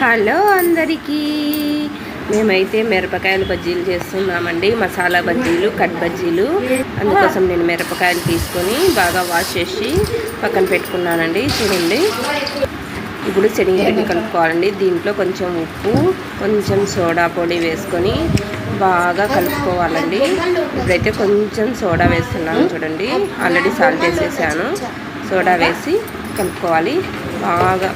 Hello అందరికీ. మేమైతే మిరపకాయల బజ్జీలు చేస్తున్నామండి మసాలా బజ్జీలు కట్ బజ్జీలు. అందుకోసం నేను మిరపకాయలు తీసుకొని బాగా వాష్ చేసి పక్కన పెట్టుకున్నానండి చూడండి. ఇప్పుడు శనగపిండి కలుపుకోవాలండి దీంట్లో కొంచెం ఉప్పు కొంచెం సోడా పొడి వేసుకొని బాగా కలుపుకోవాలండి. ఇప్పుడైతే కొంచెం సోడా వేస్తున్నాను చూడండి ఆల్రెడీ సాల్ట్ వేసేసాను. సోడా వేసి కలుపుకోవాలి బాగా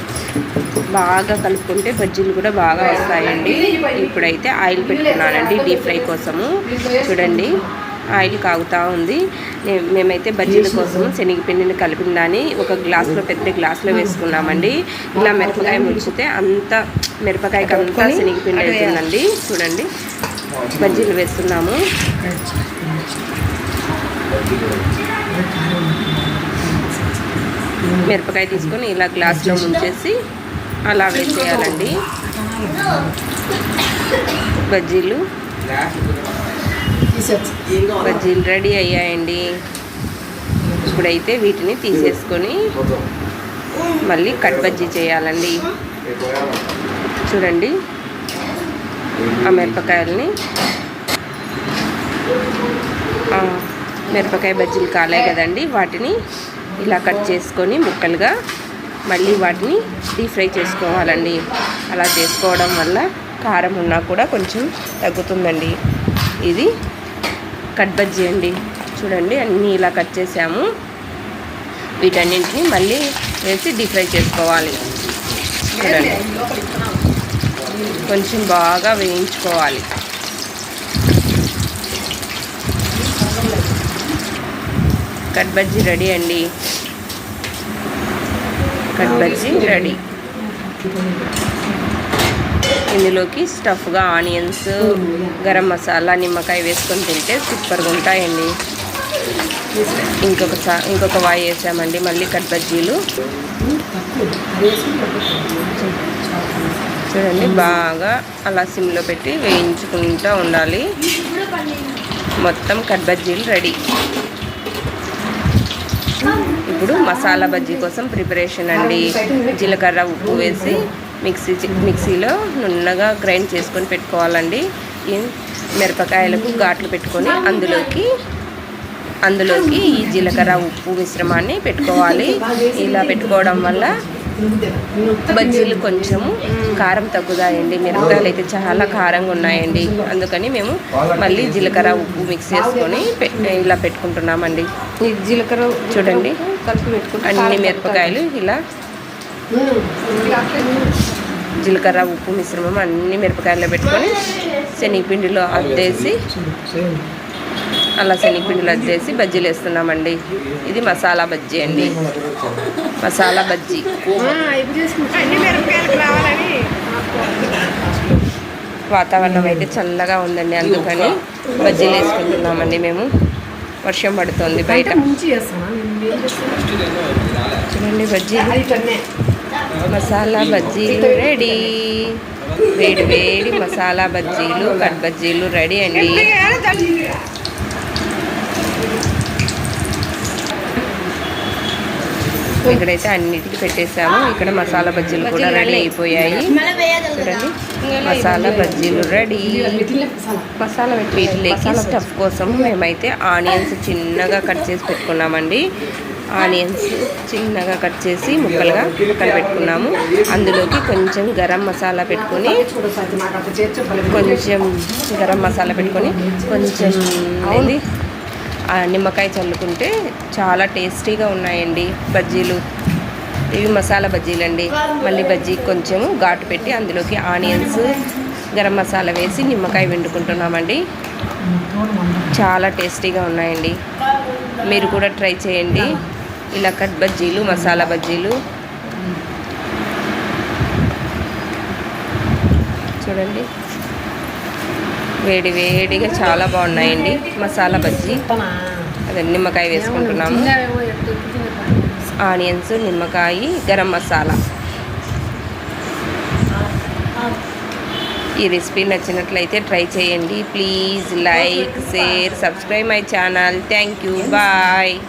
బాగా కలుపుకుంటే బజ్జీలు కూడా బాగా వస్తాయండి. ఇప్పుడైతే ఆయిల్ పెట్టుకున్నానండి డీప్ ఫ్రై కోసము. చూడండి ఆయిల్ కాగుతూ ఉంది. మేమైతే బజ్జీల కోసం శనగపిండిని కలిపిన దాన్ని ఒక గ్లాస్లో పెద్ద గ్లాస్లో వేసుకున్నామండి. ఇలా మిరపకాయ ముంచితే అంత మిరపకాయకి అంతా శనగపిండి అవుతుందండి చూడండి బజ్జీలు వేస్తున్నాము. మిరపకాయ తీసుకొని ఇలా గ్లాస్లో ముంచేసి అలా వేసేయాలండి బజ్జీలు. బజ్జీలు రెడీ అయ్యాయండి. ఇప్పుడైతే వీటిని తీసేసుకొని మళ్ళీ కట్ బజ్జీ చేయాలండి. చూడండి. ఆ మిరపకాయలని మిరపకాయ బజ్జీలు కాలే కదండి. వాటిని ఇలా కట్ చేసుకొని ముక్కలుగా మళ్ళీ వాటిని డీప్ ఫ్రై చేసుకోవాలండి. అలా చేసుకోవడం వల్ల కారం ఉన్నా కూడా కొంచెం తగ్గుతుందండి. ఇది కట్ బజ్జీ అండి. చూడండి అన్నీ ఇలా కట్ చేసాము. వీటన్నింటినీ మళ్ళీ వేసి డీప్ ఫ్రై చేసుకోవాలి. చూడండి. కొంచెం బాగా వేయించుకోవాలి. కట్ బజ్జీ రెడీ అండి. Cut bajji ready. ఇందులోకి స్టఫ్గా ఆనియన్స్ గరం మసాలా నిమ్మకాయ వేసుకొని తింటే సూపర్గా ఉంటాయండి. ఇంకొక ఇంకొక వాయి వేసామండి మళ్ళీ కట్ బజ్జీలు. చూడండి బాగా అలా సిమ్లో పెట్టి వేయించుకుంటూ ఉండాలి. మొత్తం కట్ బజ్జీలు రెడీ. ఇప్పుడు మసాలా బజ్జీ కోసం ప్రిపరేషన్ అండి. జీలకర్ర ఉప్పు వేసి మిక్సీ మిక్సీలో నున్నగా గ్రైండ్ చేసుకొని పెట్టుకోవాలండి. మిరపకాయలకు ఘాట్లు పెట్టుకొని అందులోకి అందులోకి ఈ జీలకర్ర ఉప్పు మిశ్రమాన్ని పెట్టుకోవాలి. ఇలా పెట్టుకోవడం వల్ల బజ్జీలు కొంచెము కారం తగ్గుతాయండి. మిరపకాయలు అయితే చాలా కారంగా ఉన్నాయండి. అందుకని మేము మళ్ళీ జీలకర్ర ఉప్పు మిక్స్ చేసుకొని ఇలా పెట్టుకుంటున్నామండి. జీలకర్ర చూడండి. అన్ని మిరపకాయలు ఇలా జీలకర్ర ఉప్పు మిశ్రమం అన్ని మిరపకాయల్లో పెట్టుకొని శనగపిండిలో అద్దేసి అలా శనగపిండిలో అద్దేసి బజ్జీలు వేస్తున్నామండి. ఇది మసాలా బజ్జీ అండి. మసాలా బజ్జీ. వాతావరణం అయితే చల్లగా ఉందండి అందుకని బజ్జీలు వేసుకుంటున్నామండి మేము. వర్షం పడుతుంది బయట. చూడండి బజ్జీలు. మసాలా బజ్జీలు రెడీ. వేడి వేడి మసాలా బజ్జీలు కట్ బజ్జీలు రెడీ అండి. ఇక్కడైతే అన్నిటికీ పెట్టేసాము ఇక్కడ మసాలా బజ్జీలు కూడా రెడీ అయిపోయాయి. చూడండి. మసాలా బజ్జీలు రెడీ. మసాలా వీటిలోకి స్టఫ్ కోసం మేమైతే ఆనియన్స్ చిన్నగా కట్ చేసి పెట్టుకున్నామండి. ఆనియన్స్ చిన్నగా కట్ చేసి ముక్కలుగా పక్కన పెట్టుకున్నాము అందులోకి కొంచెం గరం మసాలా పెట్టుకొని కొంచెం గరం మసాలా పెట్టుకొని కొంచెం నిమ్మకాయ చల్లుకుంటే చాలా టేస్టీగా ఉన్నాయండి బజ్జీలు. ఇవి మసాలా బజ్జీలు అండి మళ్ళీ బజ్జీ కొంచెము ఘాటు పెట్టి అందులోకి ఆనియన్స్ గరం మసాలా వేసి నిమ్మకాయ వండుకుంటున్నామండి చాలా టేస్టీగా ఉన్నాయండి. మీరు కూడా ట్రై చేయండి. ఇలా కట్ బజ్జీలు మసాలా బజ్జీలు. చూడండి. వేడి వేడిగా చాలా బాగున్నాయండి. మసాలా బజ్జీ. అదే నిమ్మకాయ వేసుకుంటున్నాము. ఆనియన్స్ నిమ్మకాయ గరం మసాలా. ఈ రెసిపీ నచ్చినట్లయితే ట్రై చేయండి. Please like share subscribe my channel. Thank you. Bye.